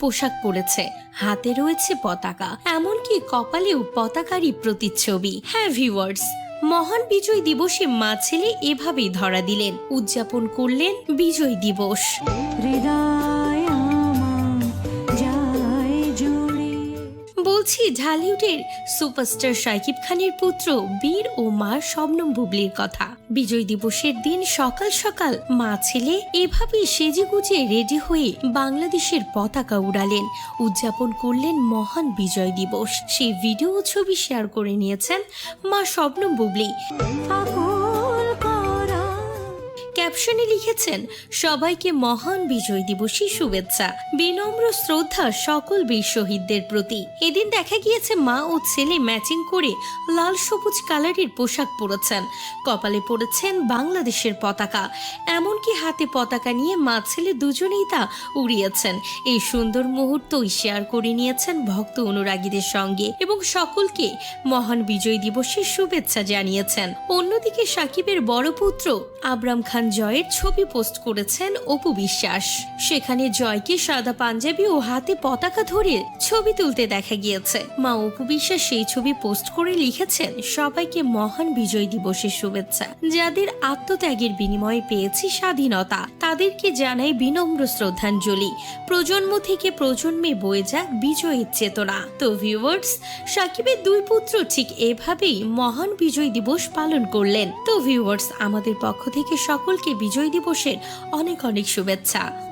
পোশাক পরেছে। হাতে রয়েছে পতাকা, এমনকি কপালেও পতাকারই প্রতিচ্ছবি। হ্যাঁ ভিওয়ার্স মহান বিজয় দিবসে মা ছেলে এভাবেই ধরা দিলেন। উদযাপন করলেন বিজয় দিবস। বলছি, ঢালিউডের সুপারস্টার শাকিব খানের পুত্র বীর ও মা শবনম বুবলির কথা। বিজয় দিবসের দিন সকাল সকাল মা ছেলে এভাবেই সেজে গুজে রেডি হয়ে বাংলাদেশের পতাকা উড়ালেন, উদযাপন করলেন মহান বিজয় দিবস। সেই ভিডিও ছবি শেয়ার করে নিয়েছেন মা শবনম বুবলি। ক্যাপশনে লিখেছেন, সবাইকে মহান বিজয় দিবসী শুভেচ্ছা। বিনম্র শ্রদ্ধা সকল বীর শহীদদের প্রতি। এদিন দেখা গিয়েছে মা ও ছেলে ম্যাচিং করে লাল সবুজ কালারের পোশাক পরেছেন। কপালে পরেছেন বাংলাদেশের পতাকা। এমনকি হাতে পতাকা নিয়ে মা ছেলে দুজনেই তা উড়িয়েছেন। এই সুন্দর মুহূর্তই শেয়ার করে নিয়েছেন ভক্ত অনুরাগীদের সঙ্গে এবং সকলকে মহান বিজয় দিবসের শুভেচ্ছা জানিয়েছেন। অন্যদিকে সাকিবের বড় পুত্র আবরাম খান জয়ের ছবি পোস্ট করেছেন অপু বিশ্বাস। সেখানে জয়কে সাদা পাঞ্জাবি ও হাতে পতাকা ধরে ছবি তুলতে দেখা গিয়েছে। মা অপু বিশ্বাস সেই ছবি পোস্ট করে লিখেছেন, সবাইকে মহান বিজয় দিবসের শুভেচ্ছা। যাদের আত্মত্যাগের বিনিময়ে পেয়েছি স্বাধীনতা, তাদেরকে জানাই বিনম্র শ্রদ্ধাঞ্জলি। প্রজন্ম থেকে প্রজন্মে বয়ে যাক বিজয়ের চেতনা। তো ভিউয়ার্স সাকিবের দুই পুত্র ঠিক এভাবেই মহান বিজয় দিবস পালন করলেন। তো ভিউয়ার্স আমাদের পক্ষ থেকে সকলকে বিজয় দিবসের অনেক অনেক শুভেচ্ছা।